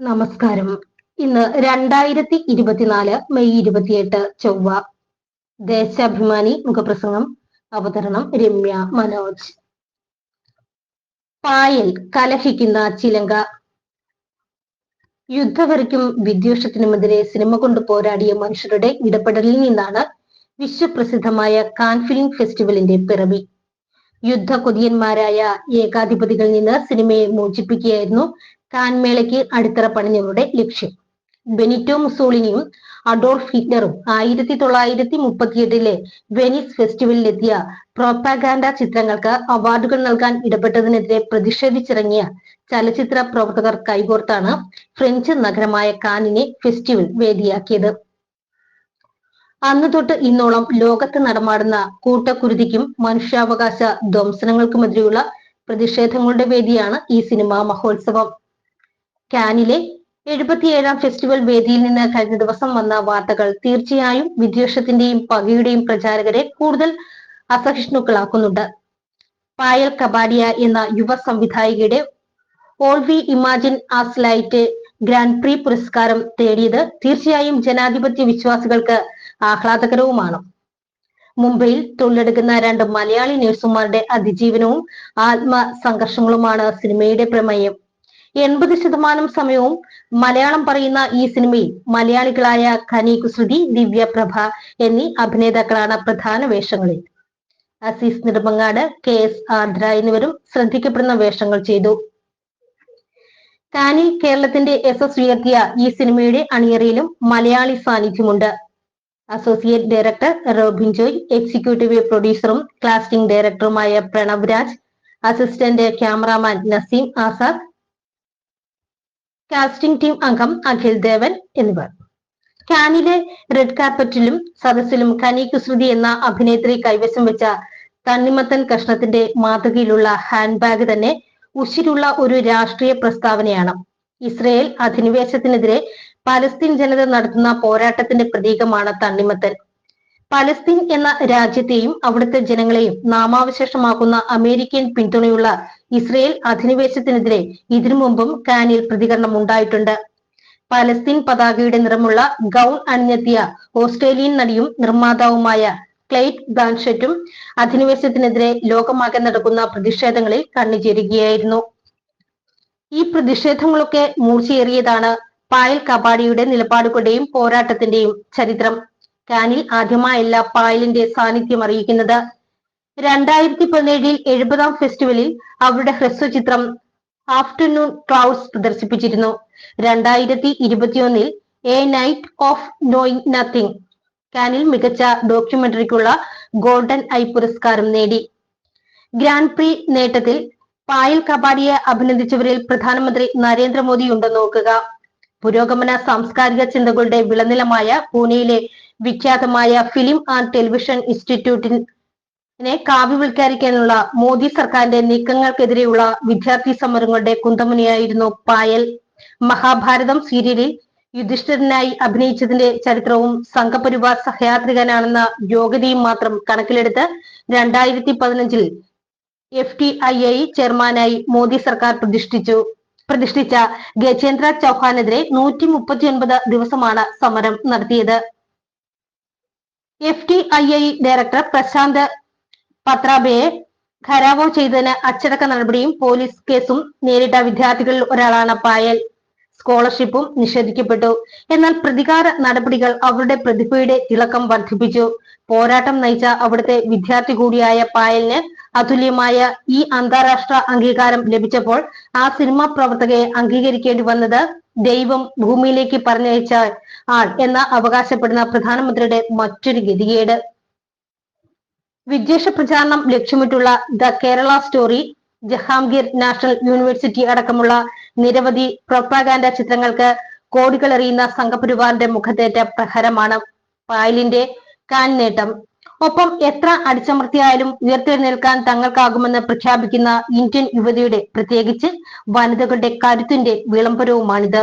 നമസ്കാരം. ഇന്ന് രണ്ടായിരത്തി ഇരുപത്തിനാല് മെയ് ഇരുപത്തിയെട്ട് ചൊവ്വ. ദേശാഭിമാനി മുഖപ്രസംഗം അവതരണം രമ്യ മനോജ്. പായൽ കലഹിക്കുന്ന ചിലങ്ക. യുദ്ധവരയ്ക്കും വിദ്വേഷത്തിനുമെതിരെ സിനിമ കൊണ്ട് പോരാടിയ മനുഷ്യരുടെ ഇടപെടലിൽ നിന്നാണ് വിശ്വപ്രസിദ്ധമായ കാൻ ഫിലിം ഫെസ്റ്റിവലിന്റെ പിറവി. യുദ്ധ കൊതിയന്മാരായ ഏകാധിപതികളിൽ നിന്ന് സിനിമയെ മോചിപ്പിക്കുകയായിരുന്നു കാൻമേളയ്ക്ക് അടിത്തറ പണിഞ്ഞവരുടെ ലക്ഷ്യം. ബെനിറ്റോ മുസോളിനിയും അഡോൾഫ് ഹിറ്റ്ലറും ആയിരത്തി തൊള്ളായിരത്തി മുപ്പത്തിയെട്ടിലെ വെനീസ് ഫെസ്റ്റിവലിലെത്തിയ പ്രോപ്പാഗാൻഡ ചിത്രങ്ങൾക്ക് അവാർഡുകൾ നൽകാൻ ഇടപെട്ടതിനെതിരെ പ്രതിഷേധിച്ചിറങ്ങിയ ചലച്ചിത്ര പ്രവർത്തകർ കൈകോർത്താണ് ഫ്രഞ്ച് നഗരമായ കാനിനെ ഫെസ്റ്റിവൽ വേദിയാക്കിയത്. അന്ന് തൊട്ട് ഇന്നോളം ലോകത്ത് നടമാടുന്ന കൂട്ടക്കുരുതിക്കും മനുഷ്യാവകാശ ധ്വംസനങ്ങൾക്കുമെതിരെയുള്ള പ്രതിഷേധങ്ങളുടെ വേദിയാണ് ഈ സിനിമാ മഹോത്സവം. കാനിലെ എഴുപത്തിയേഴാം ഫെസ്റ്റിവൽ വേദിയിൽ നിന്ന് കഴിഞ്ഞ ദിവസം വന്ന വാർത്തകൾ തീർച്ചയായും വിദ്വേഷത്തിന്റെയും പകയുടെയും പ്രചാരകരെ കൂടുതൽ അസഹിഷ്ണുക്കളാക്കുന്നുണ്ട്. പായൽ കബാഡിയ എന്ന യുവ സംവിധായികയുടെ All We Imagine as Light Grand Prix പുരസ്കാരം തേടിയത് തീർച്ചയായും ജനാധിപത്യ വിശ്വാസികൾക്ക് ആഹ്ലാദകരവുമാണ്. മുംബൈയിൽ തൊഴിലെടുക്കുന്ന രണ്ട് മലയാളി നഴ്സുമാരുടെ അതിജീവനവും ആത്മസംഘർഷങ്ങളുമാണ് സിനിമയുടെ പ്രമേയം. എൺപത് ശതമാനം സമയവും മലയാളം പറയുന്ന ഈ സിനിമയിൽ മലയാളികളായ ഖനി കുസൃതി ദിവ്യ പ്രഭ എന്നീ അഭിനേതാക്കളാണ് പ്രധാന വേഷങ്ങളിൽ. അസീസ് നെടുമങ്ങാട് കെ എസ് ആർദ്ര എന്നിവരും ശ്രദ്ധിക്കപ്പെടുന്ന വേഷങ്ങൾ ചെയ്തു. കാനിൽ കേരളത്തിന്റെ എസ് ഉയർത്തിയ ഈ സിനിമയുടെ അണിയറയിലും മലയാളി സാന്നിധ്യമുണ്ട്. Associate director Robin Joy executive പ്രൊഡ്യൂസറും casting ഡയറക്ടറുമായ Pranav Raj assistant cameraman Naseem Azad casting team അംഗം അഖിൽ ദേവൻ എന്നിവർ. കാനിലെ റെഡ് കാർപ്പറ്റിലും സദസ്സിലും കനി കുസൃതി എന്ന അഭിനേത്രി കൈവശം വെച്ച തണ്ണിമത്തൻ കഷ്ണത്തിന്റെ മാതൃകയിലുള്ള ഹാൻഡ് ബാഗ് തന്നെ ഉശിരുള്ള ഒരു രാഷ്ട്രീയ പ്രസ്താവനയാണ്. ഇസ്രയേൽ അധിനിവേശത്തിനെതിരെ പലസ്തീൻ ജനത നടത്തുന്ന പോരാട്ടത്തിന്റെ പ്രതീകമാണ് തണ്ണിമത്തൻ. പലസ്തീൻ എന്ന രാജ്യത്തെയും അവിടുത്തെ ജനങ്ങളെയും നാമാവശേഷമാക്കുന്ന അമേരിക്കൻ പിന്തുണയുള്ള ഇസ്രയേൽ അധിനിവേശത്തിനെതിരെ ഇതിനു മുമ്പും കാനിൽ പ്രതികരണം ഉണ്ടായിട്ടുണ്ട്. പലസ്തീൻ പതാകയുടെ നിറമുള്ള ഗൗൺ അണിഞ്ഞെത്തിയ ഓസ്ട്രേലിയൻ നടിയും നിർമ്മാതാവുമായ ക്ലെയ്റ്റ് ബാൻഷറ്റും അധിനിവേശത്തിനെതിരെ ലോകമാകെ നടക്കുന്ന പ്രതിഷേധങ്ങളിൽ കണ്ണുചേരുകയായിരുന്നു. ഈ പ്രതിഷേധങ്ങളൊക്കെ മൂർച്ചയേറിയതാണ്. പായൽ കബാഡിയുടെ നിലപാടുകളുടെയും പോരാട്ടത്തിന്റെയും ചരിത്രം. കാനിൽ ആദ്യമായല്ല പായലിന്റെ സാന്നിധ്യം അറിയിക്കുന്നത്. രണ്ടായിരത്തി പതിനേഴിൽ എഴുപതാം ഫെസ്റ്റിവലിൽ അവരുടെ ഹ്രസ്വചിത്രം ആഫ്റ്റർനൂൺ ക്ലൗഡ്സ് പ്രദർശിപ്പിച്ചിരുന്നു. രണ്ടായിരത്തി ഇരുപത്തിയൊന്നിൽ A Night of Knowing Nothing കാനിൽ മികച്ച ഡോക്യുമെന്ററിക്കുള്ള ഗോൾഡൻ ഐ പുരസ്കാരം നേടി. ഗ്രാൻഡ് പ്രീ നേട്ടത്തിൽ പായൽ കബാഡിയെ അഭിനന്ദിച്ചവരിൽ പ്രധാനമന്ത്രി നരേന്ദ്രമോദി ഉണ്ടെന്ന് നോക്കുക പുരോഗമന സാംസ്കാരിക ചിന്തകളുടെ വിളനിലമായ പൂനെയിലെ വിഖ്യാതമായ ഫിലിം ആൻഡ് ടെലിവിഷൻ ഇൻസ്റ്റിറ്റ്യൂട്ടിനെ കാവ്യവൽക്കരിക്കാനുള്ള മോദി സർക്കാരിന്റെ നീക്കങ്ങൾക്കെതിരെയുള്ള വിദ്യാർത്ഥി സമരങ്ങളുടെ കുന്തമുനയായിരുന്നു പായൽ. മഹാഭാരതം സീരിയലിൽ യുധിഷ്ഠിരനായി അഭിനയിച്ചതിന്റെ ചരിത്രവും സംഘപരിവാർ സഹയാത്രികനാണെന്ന യോഗ്യതയും മാത്രം കണക്കിലെടുത്ത് രണ്ടായിരത്തി പതിനഞ്ചിൽ എഫ് ടി ഐ ഐ ചെയർമാനായി മോദി സർക്കാർ പ്രതിഷ്ഠിച്ചു. പ്രതിഷ്ഠിച്ച ഗജേന്ദ്ര ചൗഹാനെതിരെ നൂറ്റി മുപ്പത്തിയൊൻപത് ദിവസമാണ് സമരം നടത്തിയത്. F T I I director Prashant പത്രാബയെ gherao ചെയ്തതിന് അച്ചടക്ക നടപടിയും പോലീസ് കേസും നേരിട്ട വിദ്യാർത്ഥികളിൽ ഒരാളാണ് പായൽ. സ്കോളർഷിപ്പും നിഷേധിക്കപ്പെട്ടു. എന്നാൽ പ്രതികാര നടപടികൾ അവരുടെ പ്രതിഭയുടെ തിളക്കം വർദ്ധിപ്പിച്ചു. പോരാട്ടം നയിച്ച അവിടുത്തെ വിദ്യാർത്ഥി കൂടിയായ പായലിന് അതുല്യമായ ഈ അന്താരാഷ്ട്ര അംഗീകാരം ലഭിച്ചപ്പോൾ ആ സിനിമാ പ്രവർത്തകയെ അംഗീകരിക്കേണ്ടി വന്നത് ദൈവം ഭൂമിയിലേക്ക് പറഞ്ഞയച്ച ആൾ എന്ന് അവകാശപ്പെടുന്ന പ്രധാനമന്ത്രിയുടെ മറ്റൊരു ഗതികേട്. വിദ്വേഷ പ്രചാരണം ലക്ഷ്യമിട്ടുള്ള The Kerala Story Jahangir National University അടക്കമുള്ള നിരവധി പ്രൊപ്പാഗാൻഡ ചിത്രങ്ങൾക്ക് കോടികൾ എറിയുന്ന സംഘപരിവാറിന്റെ മുഖത്തേറ്റ പ്രഹരമാണ് പായലിന്റെ കാൻ നേട്ടം ഒപ്പം എത്ര അടിച്ചമർത്തിയായാലും ഉയർത്തെഴുന്നേൽക്കാൻ തങ്ങൾക്കാകുമെന്ന് പ്രഖ്യാപിക്കുന്ന ഇന്ത്യൻ യുവതിയുടെ പ്രത്യേകിച്ച് വനിതകളുടെ കരുത്തിന്റെ വിളംബരവുമാണിത്.